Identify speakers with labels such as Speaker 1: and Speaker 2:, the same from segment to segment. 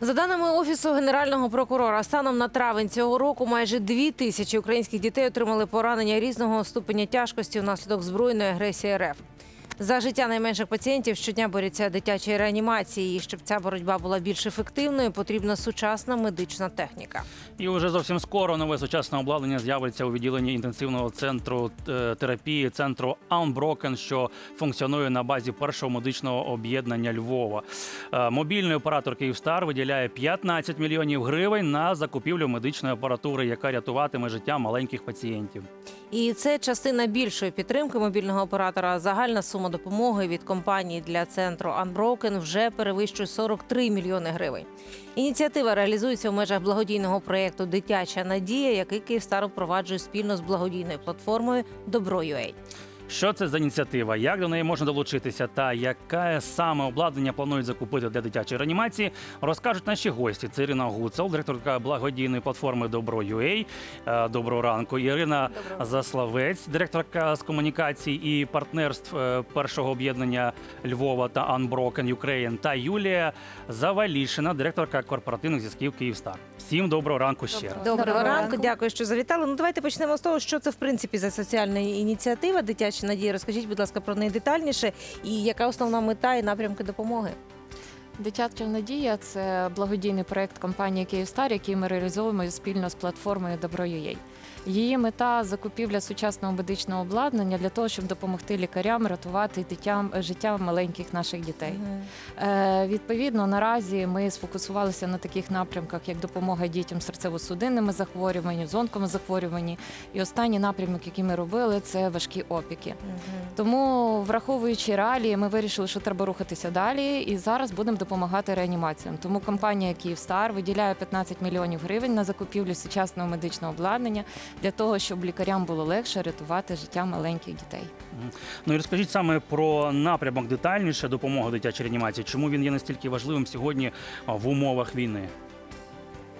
Speaker 1: За даними офісу генерального прокурора, станом на травень цього року майже дві тисячі українських дітей отримали поранення різного ступеня тяжкості внаслідок збройної агресії РФ. За життя найменших пацієнтів щодня борються дитячі реанімації. І щоб ця боротьба була більш ефективною, потрібна сучасна медична техніка.
Speaker 2: І вже зовсім скоро нове сучасне обладнання з'явиться у відділенні інтенсивного центру е, терапії центру Unbroken, що функціонує на базі першого медичного об'єднання Львова. Е, Мобільний оператор Київстар виділяє 15 мільйонів гривень на закупівлю медичної апаратури, яка рятуватиме життя маленьких пацієнтів.
Speaker 1: І це частина більшої підтримки мобільного оператора. Загальна сума допомоги від компанії для центру Unbroken вже перевищує 43 мільйони гривень. Ініціатива реалізується в межах благодійного проєкту Дитяча надія, який Київстар впроваджує спільно з благодійною платформою Добро.UA.
Speaker 2: Що це за ініціатива? Як до неї можна долучитися? Та яке саме обладнання планують закупити для дитячої реанімації? Розкажуть наші гості. Це Ірина Гуцел, директорка благодійної платформи Добро.UA. Е, Доброго ранку. Ірина Заславець, директорка з комунікацій і партнерств е, першого об'єднання Львова та Unbroken Ukraine. Та Юлія Завалішина, директорка корпоративних зв'язків Київстар. Всім доброго ранку ще раз.
Speaker 1: Доброго,
Speaker 3: Доброго
Speaker 1: ранку.
Speaker 3: ранку.
Speaker 1: дякую, що завітали. Ну давайте почнемо з того, що це в принципі за соціальна ініціатива Дитяча надія. Розкажіть, будь ласка, про неї детальніше і яка основна мета і напрямки допомоги.
Speaker 3: Дитяча надія це благодійний проект компанії Київстар, який ми реалізовуємо спільно з платформою Добро.UA. Її мета закупівля сучасного медичного обладнання для того, щоб допомогти лікарям рятувати дитям життя маленьких наших дітей. Е, відповідно, наразі ми сфокусувалися на таких напрямках, як допомога дітям серцево-судинними захворюваннями, з онкозахворюваннями. І останній напрямок, який ми робили, це важкі опіки. Тому, враховуючи реалії, ми вирішили, що треба рухатися далі, і зараз будемо допомагати реанімаціям. Тому компанія Київстар виділяє 15 мільйонів гривень на закупівлю сучасного медичного обладнання для того, щоб лікарям було легше рятувати життя маленьких дітей.
Speaker 2: Ну і розкажіть саме про напрямок детальніше допомоги дитячій реанімації. Чому він є настільки важливим сьогодні в умовах війни?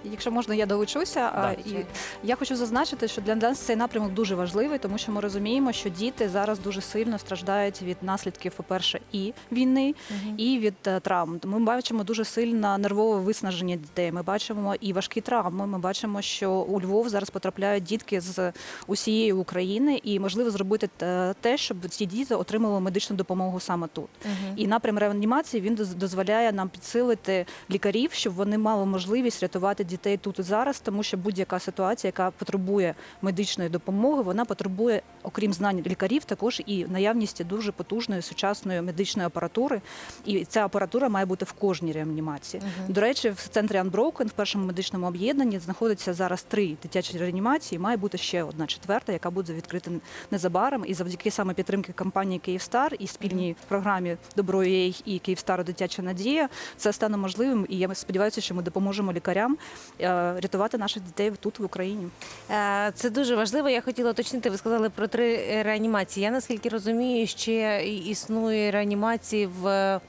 Speaker 4: Якщо можна, я долучуся.
Speaker 2: Да.
Speaker 4: І я хочу зазначити, що для нас цей напрямок дуже важливий, тому що ми розуміємо, що діти зараз дуже сильно страждають від наслідків, по-перше, і війни, і від е, травм. Ми бачимо дуже сильне нервове виснаження дітей. Ми бачимо і важкі травми. Ми бачимо, що у Львов зараз потрапляють дітки з усієї України, і можливо зробити те- те, щоб ці діти отримали медичну допомогу саме тут. І напрям реанімації він доз- дозволяє нам підсилити лікарів, щоб вони мали можливість рятувати дітей тут і зараз, тому що будь-яка ситуація, яка потребує медичної допомоги, вона потребує, окрім знань лікарів, також і наявності дуже потужної сучасної медичної апаратури. І ця апаратура має бути в кожній реанімації. До речі, в центрі Unbroken, в першому медичному об'єднанні, знаходиться зараз три дитячі реанімації. Має бути ще одна четверта, яка буде відкрита незабаром. І завдяки саме підтримки компанії Київстар і спільній програмі Добро UA і Київстар Дитяча надія це стане можливим. І я сподіваюся, що ми допоможемо лікарям рятувати наших дітей тут в Україні.
Speaker 1: Е, Це дуже важливо. Я хотіла уточнити. Ви сказали про три е, реанімації. Я наскільки розумію, ще існує реанімації в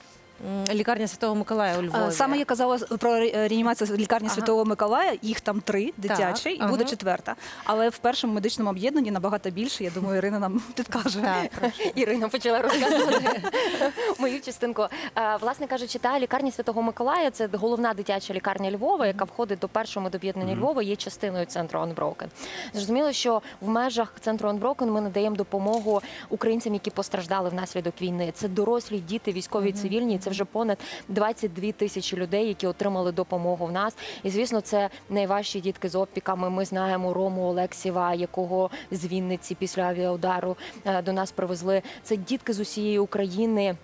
Speaker 1: м, лікарні Святого Миколая у Львові.
Speaker 4: Е, Саме я казала про реанімацію лікарні
Speaker 1: Ага.
Speaker 4: Святого Миколая. Їх там три дитячі, і
Speaker 1: ага.
Speaker 4: буде четверта. Але в першому медичному об'єднанні набагато більше. Я думаю, Ірина нам підкаже.
Speaker 1: Так,
Speaker 5: Ірина почала розказувати мою частинку. Е, Власне кажучи, та лікарня Святого Миколая це головна дитяча лікарня Львова, яка входить до першого медоб'єднання Львова, є частиною центру Unbroken. Зрозуміло, що в межах центру Unbroken ми надаємо допомогу українцям, які постраждали внаслідок війни. Це дорослі діти, військові цивільні. Це вже понад 22 тисячі людей, які отримали допомогу в нас. І звісно, це найважчі дітки з опіками. Ми знаємо Рому Олексєва, якого з Вінниці після авіаудару е, до нас привезли. Це дітки з усієї України.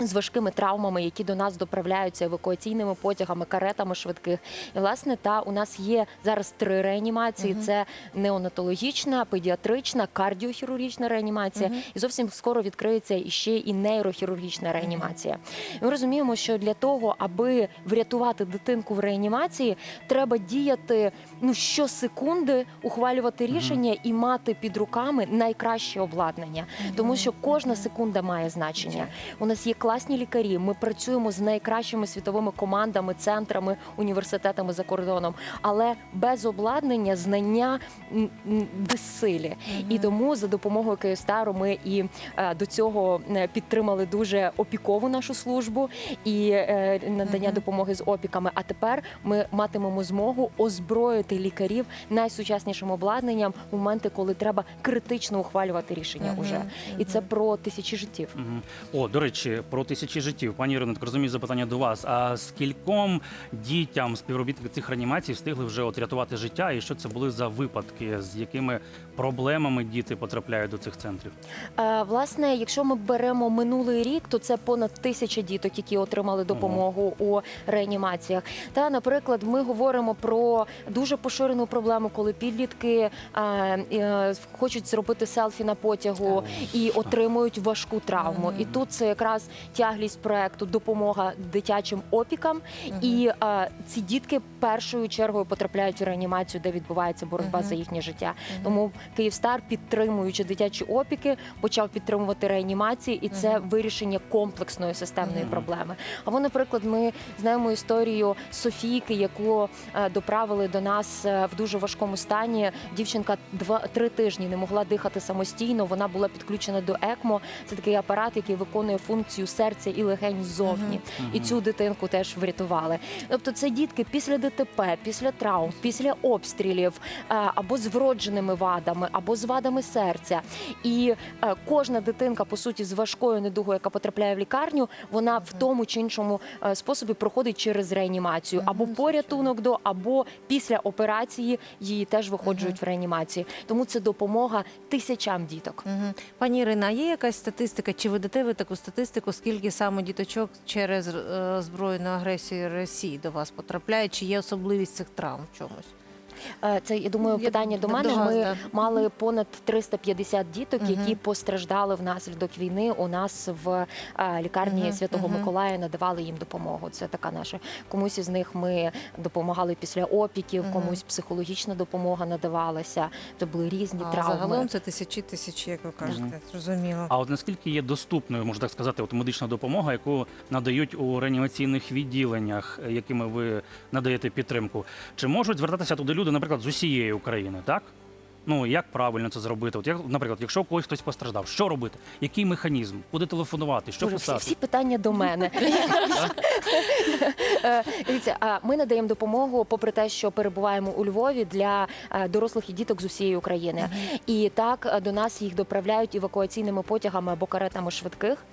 Speaker 5: З важкими травмами, які до нас доправляються евакуаційними потягами, каретами швидких. І власне та у нас є зараз три реанімації: це неонатологічна, педіатрична, кардіохірургічна реанімація. І зовсім скоро відкриється іще і нейрохірургічна реанімація. І Ми розуміємо, що для того, аби врятувати дитинку в реанімації, треба діяти ну щосекунди, ухвалювати рішення і мати під руками найкраще обладнання, тому що кожна секунда має значення. У нас є класні класні лікарі. Ми працюємо з найкращими світовими командами, центрами, університетами за кордоном. Але без обладнання знання м, м, безсилі. І тому за допомогою Київстару ми і е, до цього е, підтримали дуже опікову нашу службу і е, надання
Speaker 1: Мгм.
Speaker 5: допомоги з опіками. А тепер ми матимемо змогу озброїти лікарів найсучаснішим обладнанням в моменти, коли треба критично ухвалювати рішення.
Speaker 1: Мгм,
Speaker 5: Уже і це про тисячі життів.
Speaker 2: Мгм. О, до речі, про тисячі життів. Пані Ірино, так розумію запитання до вас. А скільком дітям співробітники цих реанімацій встигли вже от рятувати життя? І що це були за випадки, з якими проблемами діти потрапляють до цих центрів?
Speaker 5: Е, Власне, якщо ми беремо минулий рік, то це понад тисяча діток, які отримали допомогу у реанімаціях. Та, наприклад, ми говоримо про дуже поширену проблему, коли підлітки е, е, хочуть зробити селфі на потягу і отримують важку травму. І тут це якраз тяглість проекту допомога дитячим опікам. І е, ці дітки першою чергою потрапляють в реанімацію, де відбувається боротьба
Speaker 1: Мгм.
Speaker 5: за їхнє життя. Тому Київстар, підтримуючи дитячі опіки, почав підтримувати реанімації, і це вирішення комплексної системної
Speaker 1: Мгм.
Speaker 5: проблеми. Або, наприклад, ми знаємо історію Софійки, яку е, доправили до нас е, в дуже важкому стані. Дівчинка два три тижні не могла дихати самостійно. Вона була підключена до ЕКМО. Це такий апарат, який виконує функцію серця і легень ззовні. І цю дитинку теж врятували. Тобто, це дітки після ДТП, після травм, після обстрілів е, або з вродженими вадами, або з вадами серця. І е, кожна дитинка, по суті, з важкою недугою, яка потрапляє в лікарню, вона в тому чи іншому е, способі проходить через реанімацію, або порятунок до, або після операції її теж виходжують в реанімацію. Тому це допомога тисячам діток.
Speaker 1: Пані Ірина, є якась статистика? Чи ведете ви таку статистику, скільки саме діточок через е, збройну агресію Росії до вас потрапляє? Чи є особливість цих травм в чомусь?
Speaker 5: Е, Це я думаю, питання до
Speaker 1: до
Speaker 5: мене. Ми
Speaker 1: да.
Speaker 5: мали понад 350 діток, які постраждали внаслідок війни. У нас в е, лікарні Святого. Миколая надавали їм допомогу. Це така наша. Комусь із них ми допомагали після опіків, комусь психологічна допомога надавалася. Це були різні
Speaker 1: А
Speaker 5: травми.
Speaker 1: загалом це тисячі тисячі, як ви кажете. Зрозуміло.
Speaker 2: А от наскільки є доступною, можна так сказати, от медична допомога, яку надають у реанімаційних відділеннях, е, якими ви надаєте підтримку? Чи можуть звертатися туди люди, наприклад, з усієї України, так? Ну як правильно це зробити? От як, наприклад, якщо когось хтось постраждав, що робити? Який механізм? Куди телефонувати? Що
Speaker 5: Боже, всі,
Speaker 2: писати?
Speaker 5: всі питання до мене. Е, Дивіться, а ми надаємо допомогу, попри те, що перебуваємо у Львові для е, дорослих і діток з усієї України. І так е, до нас їх доправляють евакуаційними потягами або каретами швидких.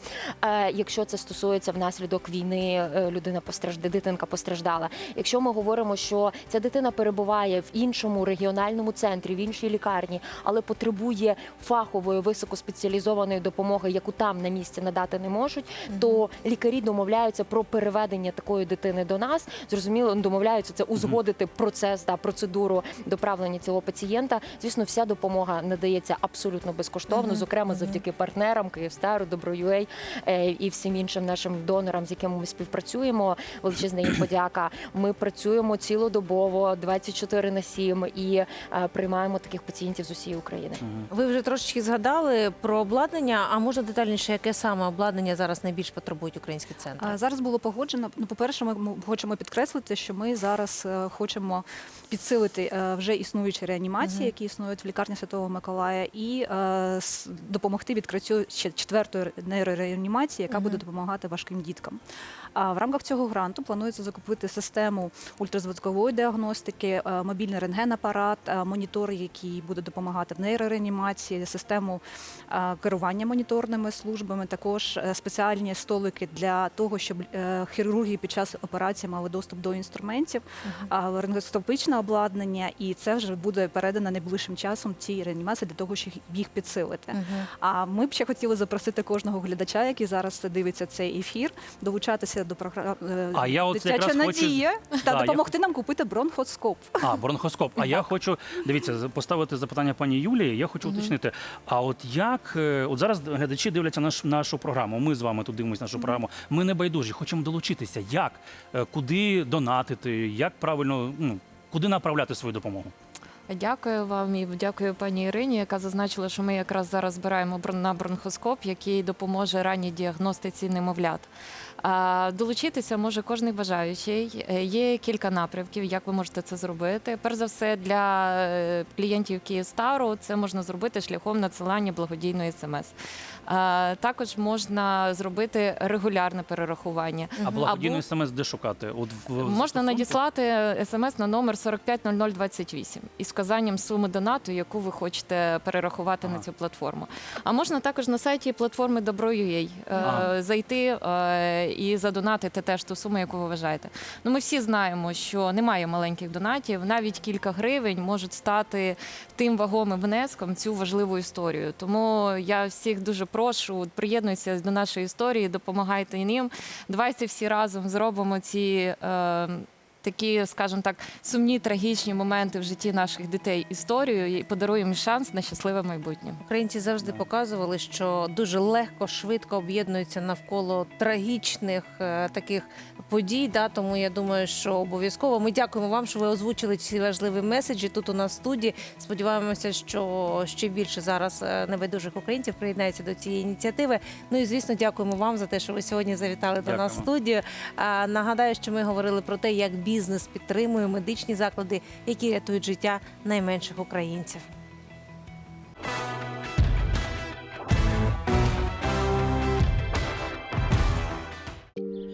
Speaker 5: Е, Якщо це стосується внаслідок війни, е, людина постраждала, дитинка постраждала. Якщо ми говоримо, що ця дитина перебуває в іншому регіональному центрі, в іншій лікарні, але потребує фахової високоспеціалізованої допомоги, яку там на місці надати не можуть, то лікарі домовляються про переведення такої дитини до нас. Зрозуміло, домовляються це узгодити процес та процедуру доправлення цього пацієнта. Звісно, вся допомога надається абсолютно безкоштовно, зокрема завдяки партнерам Київстару, Добро.UA е, і всім іншим нашим донорам, з якими ми співпрацюємо. Величезна їм подяка. Ми працюємо цілодобово, 24 на 7 і е, приймаємо таких пацієнтів з усієї України.
Speaker 1: Ви вже трошечки згадали про обладнання, а можна детальніше, яке саме обладнання зараз найбільш потребують українські центри?
Speaker 4: А Зараз було погоджено. Ну, по-перше, ми хочемо підкреслити, що ми зараз е, хочемо підсилити е, вже існуючі реанімації, які існують в лікарні Святого Миколая, і е, допомогти відкриттю ще четвертої нейрореанімації, яка буде допомагати важким діткам. А в рамках цього гранту планується закупити систему ультразвукової діагностики, мобільний рентгенапарат, е, монітор, який буде допомагати в нейрореанімації, систему е, керування моніторними службами, також е, спеціальні столики для того, щоб е, хірурги під час операції мали доступ до інструментів, а, рентгеноскопичне обладнання, і це вже буде передано найближчим часом цій реанімації для того, щоб їх підсилити.
Speaker 1: Мгм.
Speaker 4: А ми б ще хотіли запросити кожного глядача, який зараз дивиться цей ефір, долучатися до програми Дитяча
Speaker 2: якраз хочу-
Speaker 4: надія
Speaker 2: Да,
Speaker 4: та
Speaker 2: я
Speaker 4: допомогти нам купити бронхоскоп.
Speaker 2: А, бронхоскоп. А я хочу дивіться, з- поставити запитання пані Юлії. Я хочу уточнити. А от як е, от зараз глядачі дивляться наш, нашу програму? Ми з вами тут дивимося нашу програму. Ми не байдужі, хочемо долучитися. Як? Е, Куди донатити? Як правильно ну куди направляти свою допомогу?
Speaker 3: Дякую вам і дякую пані Ірині, яка зазначила, що ми якраз зараз збираємо на бронхоскоп, який допоможе ранній діагностиці немовлят. Долучитися може кожен бажаючий. Е, Є кілька напрямків, як ви можете це зробити. Перш за все, для е, клієнтів Київстару це можна зробити шляхом надсилання благодійної смс. Також можна зробити регулярне перерахування.
Speaker 2: А благодійний смс де шукати? От в,
Speaker 3: Можна надіслати смс на номер 450028 із вказанням суми донату, яку ви хочете перерахувати
Speaker 2: Ага.
Speaker 3: на цю платформу. А можна також на сайті платформи Добро.ua
Speaker 2: Ага.
Speaker 3: е, зайти е, і задонатити теж ту суму, яку ви вважаєте. Ну, ми всі знаємо, що немає маленьких донатів, навіть кілька гривень можуть стати тим вагомим внеском цю важливу історію. Тому я всіх дуже прошу, приєднуйтеся до нашої історії, допомагайте і їм. Давайте всі разом зробимо ці. Е, Такі, скажімо так, сумні трагічні моменти в житті наших дітей історію і подаруємо шанс на щасливе майбутнє.
Speaker 1: Українці завжди показували, що дуже легко, швидко об'єднуються навколо трагічних е, таких подій. Да? Тому я думаю, що обов'язково ми дякуємо вам, що ви озвучили ці важливі меседжі тут у нас в студії. Сподіваємося, що ще більше зараз е, небайдужих українців приєднається до цієї ініціативи. Ну і звісно, дякуємо вам за те, що ви сьогодні завітали до нас в студію. Нагадаю, що ми говорили про те, як бізнес підтримує медичні заклади, які рятують життя найменших українців.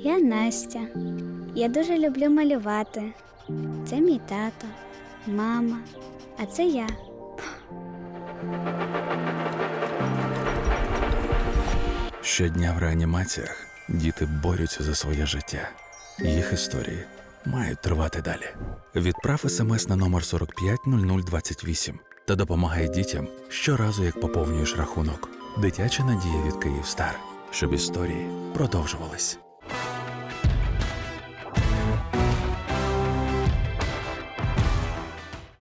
Speaker 6: Я Настя. Я дуже люблю малювати. Це мій тато, мама, а це я.
Speaker 7: Щодня в реанімаціях діти борються за своє життя. Їх історії мають тривати далі. Відправ смс на номер 450028 та допомагай дітям щоразу, як поповнюєш рахунок. Дитяча надія від Київстар, щоб історії продовжувались.